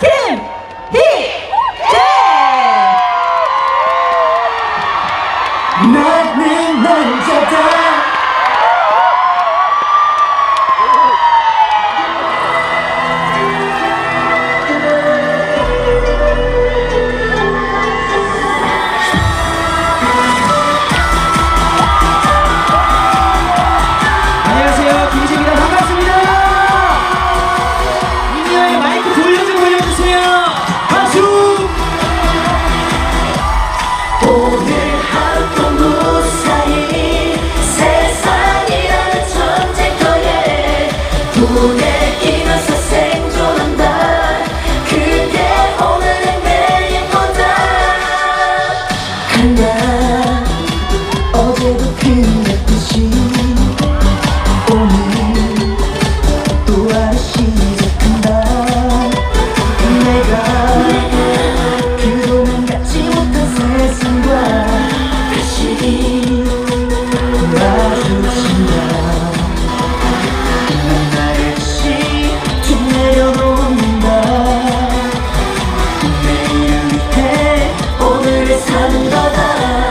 김 사는 거다. 오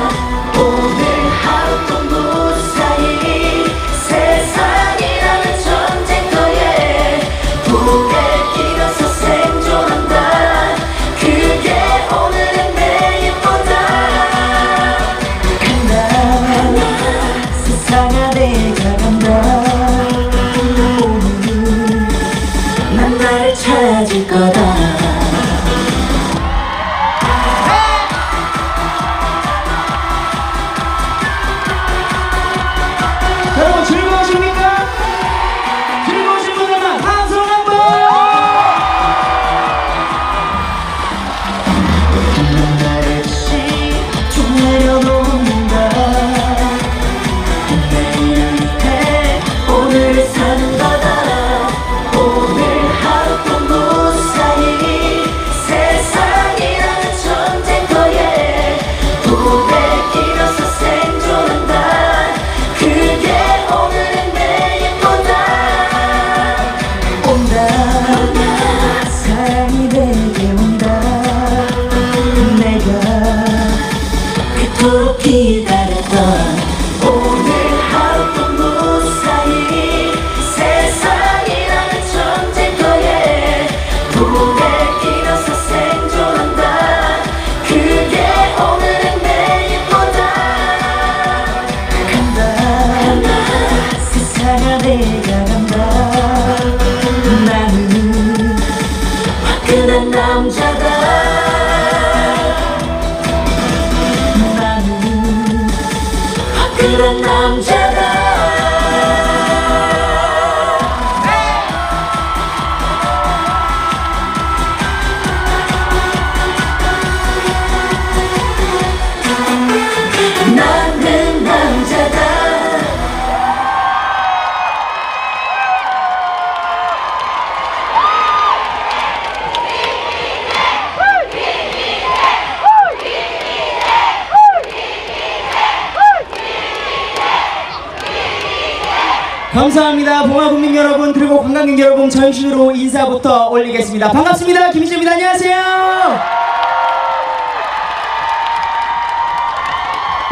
감사합니다. 봉화국민 여러분 그리고 관광객 여러분 전신으로 인사부터 올리겠습니다. 반갑습니다. 김희재입니다. 안녕하세요.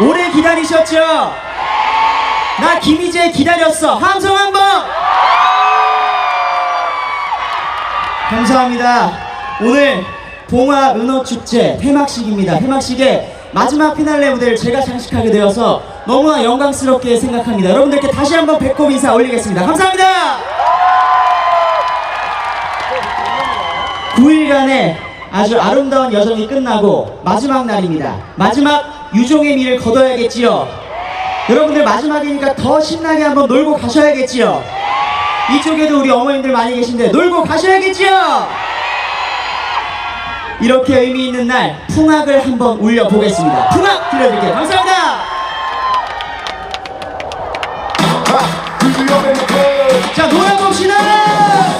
오래 기다리셨죠? 나 김희재 기다렸어. 함성 한번. 감사합니다. 오늘 봉화 은어 축제 폐막식입니다. 폐막식의 마지막 피날레 무대를 제가 장식하게 되어서 너무나 영광스럽게 생각합니다. 여러분들께 다시 한번 배꼽 인사 올리겠습니다. 감사합니다. 9일간의 아주 아름다운 여정이 끝나고 마지막 날입니다. 마지막 유종의 미를 거둬야겠지요. 여러분들 마지막이니까 더 신나게 한번 놀고 가셔야겠지요. 이쪽에도 우리 어머님들 많이 계신데 놀고 가셔야겠지요. 이렇게 의미 있는 날 풍악을 한번 울려 보겠습니다. 풍악 들려드릴게요. 감사합니다. 자 놀아봅시다.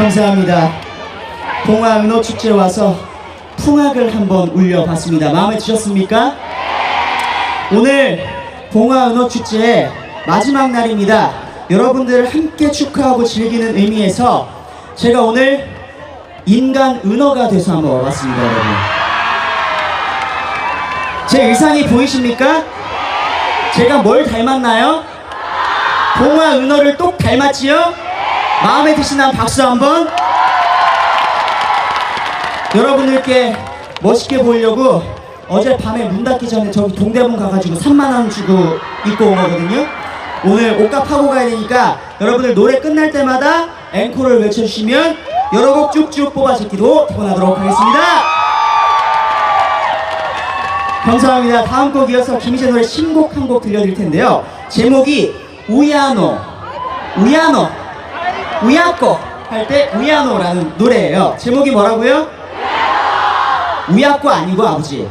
감사합니다. 동화 은호 축제 와서 풍악을 한번 울려봤습니다. 마음에 드셨습니까? 오늘 동화 은호 축제 마지막 날입니다. 여러분들 함께 축하하고 즐기는 의미에서 제가 오늘 인간 은어가 돼서 한번 와봤습니다, 여러분. 제 의상이 보이십니까? 제가 뭘 닮았나요? 동화 은어를 똑 닮았지요? 마음에 드시나 박수 한번. 여러분들께 멋있게 보이려고 어젯밤에 문 닫기 전에 저기 동대문 가가지고 3만원 주고 입고 온 거거든요. 오늘 옷값 하고 가야 되니까 여러분들 노래 끝날 때마다 앵콜을 외쳐주시면 여러 곡 쭉쭉 뽑아 듣기로 퇴근하도록 하겠습니다. 감사합니다. 다음 곡 이어서 김희재 노래 신곡 한 곡 들려드릴 텐데요. 제목이 우야노, 우야노, 우야꼬 할때 우야노라는 노래예요. 제목이 뭐라고요? 우야꼬 아니고 아버지.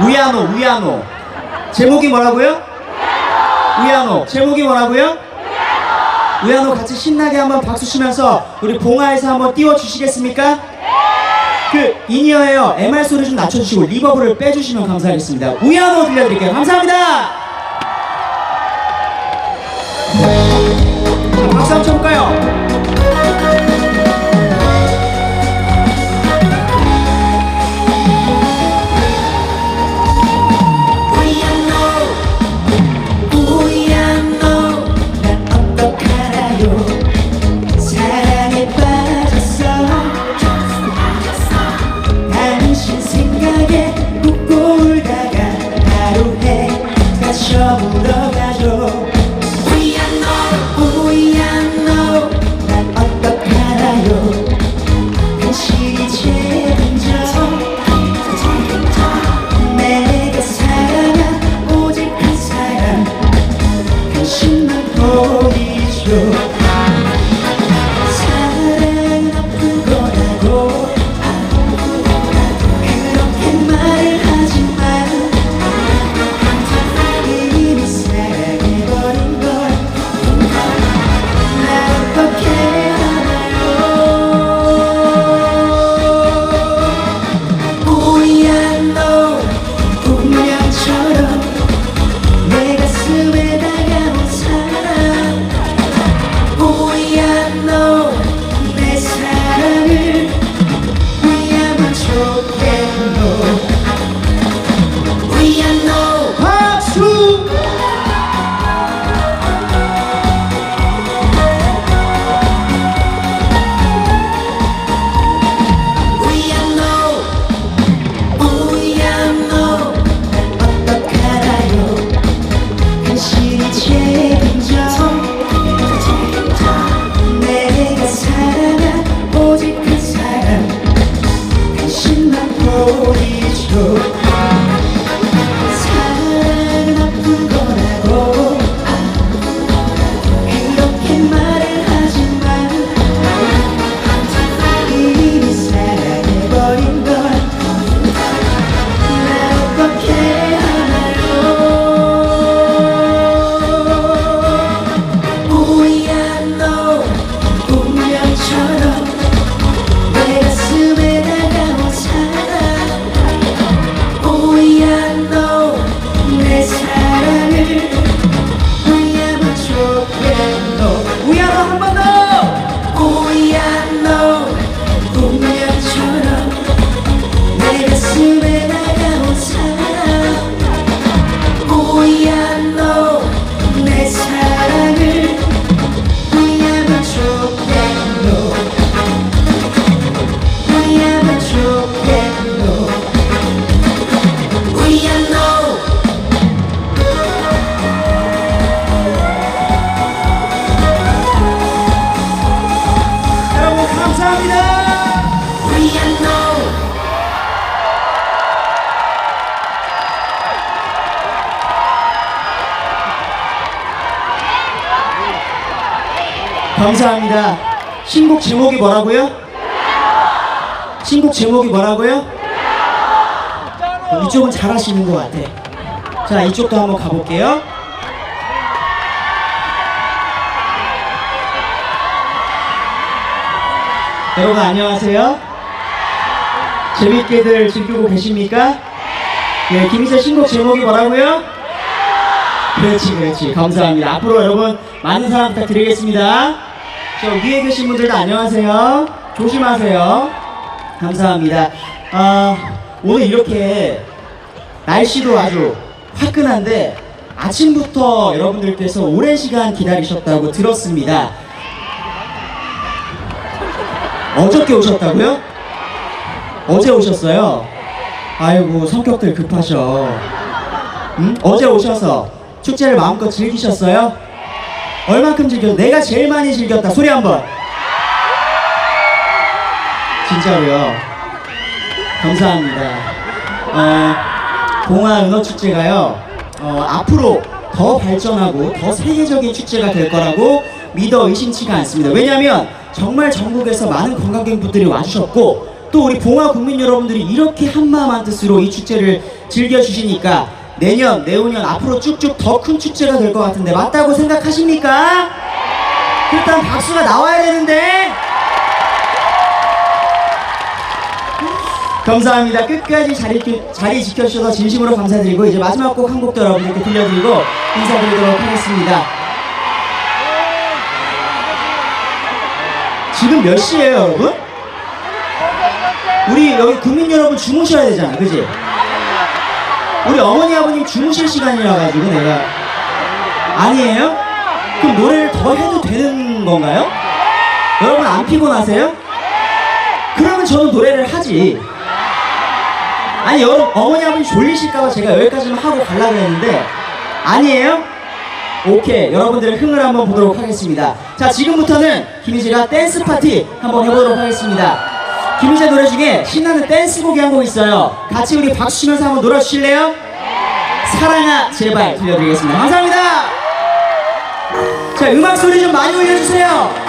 우야노, 우야노. 제목이 뭐라고요? 우야노. 제목이 뭐라고요? 우야노 같이 신나게 한번 박수 치면서 우리 봉화에서 한번 띄워 주시겠습니까? 그 인이어에요. MR 소리 좀 낮춰주시고 리버브를 빼주시면 감사하겠습니다. 우야노 들려드릴게요. 감사합니다. 박수 한번 쳐볼까요? 소리쳐 감사합니다. 신곡 제목이 뭐라고요? 신곡 제목이 뭐라고요? 이쪽은 잘하시는 것 같아. 자, 이쪽도 한번 가볼게요. 여러분 안녕하세요. 재밌게들 즐기고 계십니까? 네, 김희재 신곡 제목이 뭐라고요? 그렇지, 그렇지. 감사합니다. 앞으로 여러분 많은 사랑 부탁드리겠습니다. 저 위에 계신 분들도 안녕하세요. 조심하세요. 감사합니다. 아, 오늘 이렇게 날씨도 아주 화끈한데 아침부터 여러분들께서 오랜 시간 기다리셨다고 들었습니다. 어저께 오셨다고요? 어제 오셨어요? 아이고 성격들 급하셔. 응? 어제 오셔서 축제를 마음껏 즐기셨어요? 얼만큼 즐겼? 내가 제일 많이 즐겼다. 소리 한번. 진짜로요. 감사합니다. 어, 동아 은어 축제가요. 어, 앞으로 더 발전하고 더 세계적인 축제가 될 거라고 믿어 의심치가 않습니다. 왜냐하면 정말 전국에서 많은 관광객분들이 와주셨고 또 우리 봉화 국민 여러분들이 이렇게 한마음 한뜻으로 이 축제를 즐겨주시니까 내년, 내후년 앞으로 쭉쭉 더 큰 축제가 될 것 같은데 맞다고 생각하십니까? 일단 박수가 나와야 되는데 감사합니다. 끝까지 자리, 자리 지켜주셔서 진심으로 감사드리고 이제 마지막 곡 한 곡도 여러분들께 들려드리고 인사드리도록 하겠습니다. 지금 몇 시예요, 여러분? 우리 여기 국민 여러분 주무셔야 되잖아, 그지? 우리 어머니 아버님 주무실 시간이라 가지고 내가 아니에요? 그럼 노래를 더 해도 되는 건가요? 여러분 안 피곤하세요? 그러면 저는 노래를 하지. 아니 여러분 어머니 아버님 졸리실까봐 제가 여기까지만 하고 가려고 했는데 아니에요? 오케이 여러분들의 흥을 한번 보도록 하겠습니다 자 지금부터는 김희재가 댄스 파티 한번 해보도록 하겠습니다 김희재 노래 중에 신나는 댄스곡이 한 곡 있어요. 같이 우리 박수 치면서 한번 놀아주실래요? 사랑아 제발 들려드리겠습니다. 감사합니다. 자 음악 소리 좀 많이 올려주세요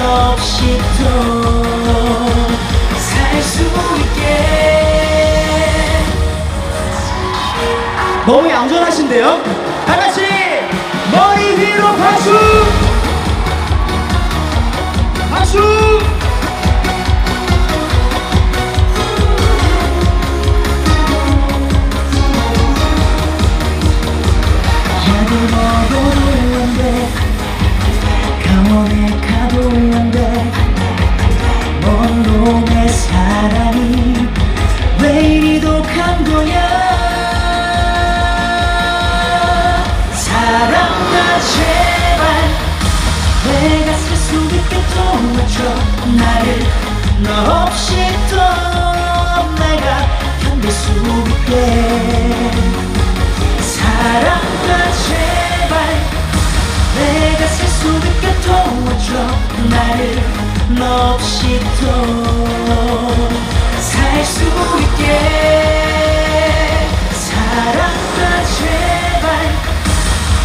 없이 또 살 수 있게 너무 얌전하신데요? 다 같이 머리 위로! 박수! 사람이 왜 이리 독한 거야? 사랑아 제발 내가 살수 있게 도와줘. 나를 너 없이 또 내가 견딜 수 있게. 사랑아 제발 속에 도와줘. 나를 너 없이 또 살 수 있게. 사랑과 제발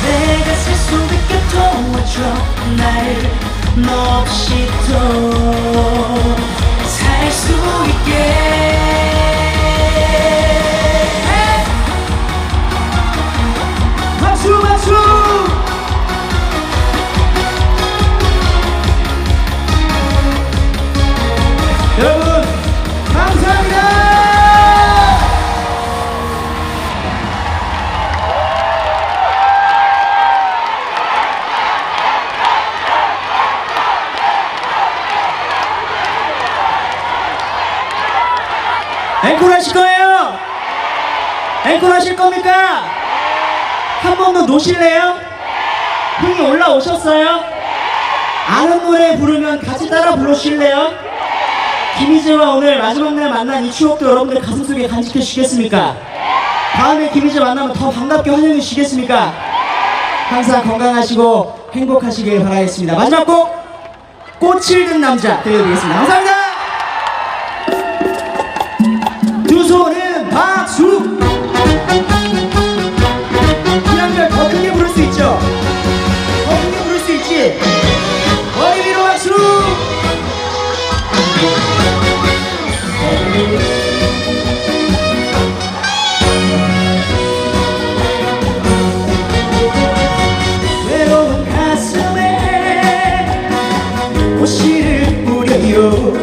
내가 살 수 있게 도와줘. 나를 너 없이 또 살 수 있게 앵콜 하실 겁니까? 한 번 더 노실래요? 흥이 올라오셨어요? 아는 노래 부르면 같이 따라 부르실래요? 김희재와 오늘 마지막 날 만난 이 추억도 여러분들 가슴속에 간직해 주시겠습니까? 다음에 김희재 만나면 더 반갑게 환영해 주시겠습니까? 항상 건강하시고 행복하시길 바라겠습니다. 마지막 곡 꽃을 든 남자 들려드리겠습니다. 감사합니다. 두 손은 박수. 꽃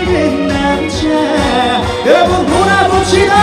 꽃이는 남자. 여러분 놀아봅시다